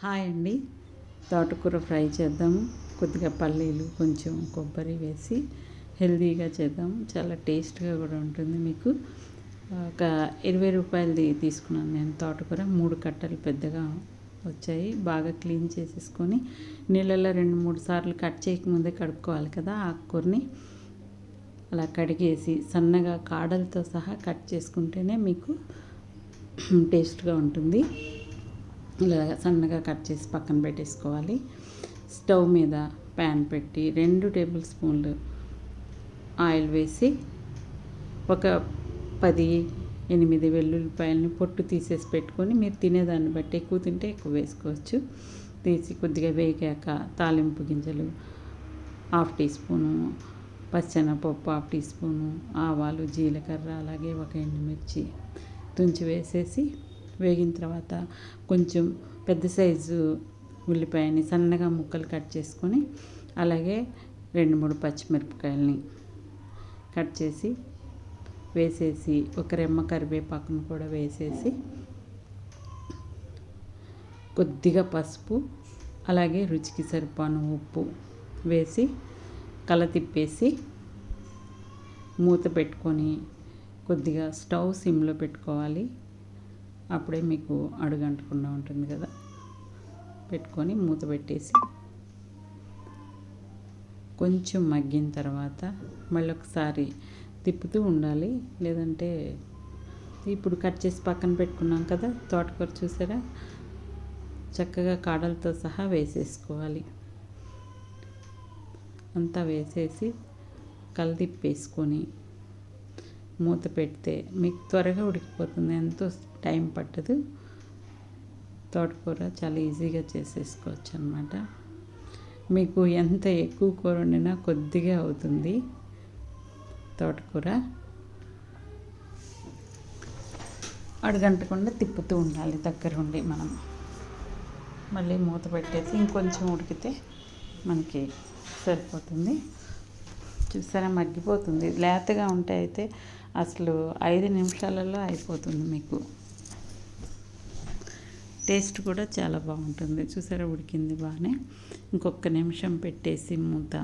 Hi అండి. తోటకూర fry చేద్దాము కొద్దిగా పల్లీలు కొంచెం కొబ్బరి వేసి హెల్తీగా చేద్దాము చాలా టేస్ట్గా కూడా ఉంటుంది మీకు. ఒక ఇరవై రూపాయలది తీసుకున్నాను నేను తోటకూర. మూడు కట్టలు పెద్దగా వచ్చాయి. బాగా క్లీన్ చేసేసుకొని నీళ్ళల్లో రెండు మూడు సార్లు కట్ చేయకముందే కడుక్కోవాలి కదా ఆకుకూరని. అలా కడిగేసి సన్నగా కాడలతో సహా కట్ చేసుకుంటేనే మీకు టేస్ట్గా ఉంటుంది. ఇలా సన్నగా కట్ చేసి పక్కన పెట్టేసుకోవాలి. స్టవ్ మీద ప్యాన్ పెట్టి రెండు టేబుల్ స్పూన్లు ఆయిల్ వేసి ఒక పది ఎనిమిది వెల్లుల్లిపాయలని పొట్టు తీసేసి పెట్టుకొని మీరు తినేదాన్ని బట్టి ఎక్కువ తింటే ఎక్కువ వేసుకోవచ్చు. తీసి కొద్దిగా వేగాక తాలింపు గింజలు హాఫ్ టీ స్పూను పచ్చెనపప్పు హాఫ్ టీ స్పూను ఆవాలు జీలకర్ర అలాగే ఒక ఎండుమిర్చి తుంచి వేసేసి వేగిన తర్వాత కొంచెం పెద్ద సైజు ఉల్లిపాయని సన్నగా ముక్కలు కట్ చేసుకొని అలాగే రెండు మూడు పచ్చిమిరపకాయలని కట్ చేసి వేసేసి ఒక రెమ్మ కరివేపాకును కూడా వేసేసి కొద్దిగా పసుపు అలాగే రుచికి సరిపోను ఉప్పు వేసి కల తిప్పేసి మూత పెట్టుకొని కొద్దిగా స్టవ్ సిమ్లో పెట్టుకోవాలి. అప్పుడే మీకు అడుగంటకుండా ఉంటుంది కదా. పెట్టుకొని మూత పెట్టేసి కొంచెం మగ్గిన తర్వాత మళ్ళీ ఒకసారి తిప్పుతూ ఉండాలి. లేదంటే ఇప్పుడు కట్ చేసి పక్కన పెట్టుకున్నాం కదా తోటకూర చూసారా? చక్కగా కాడలతో సహా వేసేసుకోవాలి. అంతా వేసేసి కలిదిప్పేసుకొని మూత పెడితే మీకు త్వరగా ఉడికిపోతుంది. ఎంతో టైం పట్టదు. తోటకూర చాలా ఈజీగా చేసేసుకోవచ్చు అనమాట మీకు ఎంత ఎక్కువ కూర వండినా కొద్దిగా అవుతుంది తోటకూర. అడుగంటకుండా తిప్పుతూ ఉండాలి దగ్గర ఉండి మనం. మళ్ళీ మూత పెట్టేసి ఇంకొంచెం ఉడికితే మనకి సరిపోతుంది. చూసారా? మగ్గిపోతుంది. లేతగా ఉంటే అయితే అసలు ఐదు నిమిషాలలో అయిపోతుంది మీకు. టేస్ట్ కూడా చాలా బాగుంటుంది. చూసారా? ఉడికింది బాగానే. ఇంకొక నిమిషం పెట్టేసి మూత.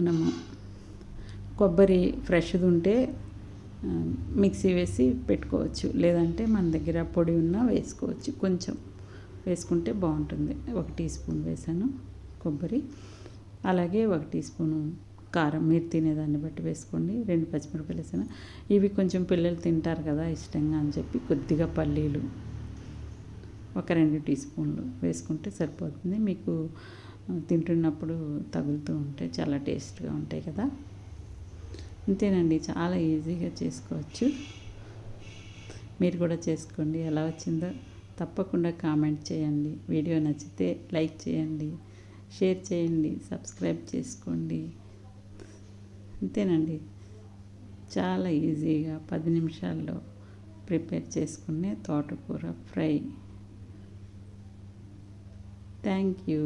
మనము కొబ్బరి ఫ్రెష్ది ఉంటే మిక్సీ వేసి పెట్టుకోవచ్చు. లేదంటే మన దగ్గర పొడి ఉన్నా వేసుకోవచ్చు. కొంచెం. వేసుకుంటే బాగుంటుంది. ఒక టీ స్పూన్ వేసాను కొబ్బరి. అలాగే ఒక టీ స్పూను కారం. మీరు తినేదాన్ని బట్టి వేసుకోండి. రెండు పచ్చిమిరపకాయలు వేసాను. ఇవి కొంచెం పిల్లలు తింటారు కదా ఇష్టంగా అని చెప్పి కొద్దిగా పల్లీలు ఒక రెండు టీ స్పూన్లు వేసుకుంటే సరిపోతుంది. మీకు తింటున్నప్పుడు తగులుతూ ఉంటే చాలా టేస్ట్గా ఉంటాయి కదా. అంతేనండి చాలా ఈజీగా చేసుకోవచ్చు. మీరు కూడా చేసుకోండి. ఎలా వచ్చిందో తప్పకుండా కామెంట్ చేయండి. వీడియో నచ్చితే లైక్ చేయండి. షేర్ చేయండి. సబ్స్క్రైబ్ చేసుకోండి. అంతేనండి చాలా ఈజీగా పది నిమిషాల్లో ప్రిపేర్ చేసుకునే తోటకూర ఫ్రై. Thank you.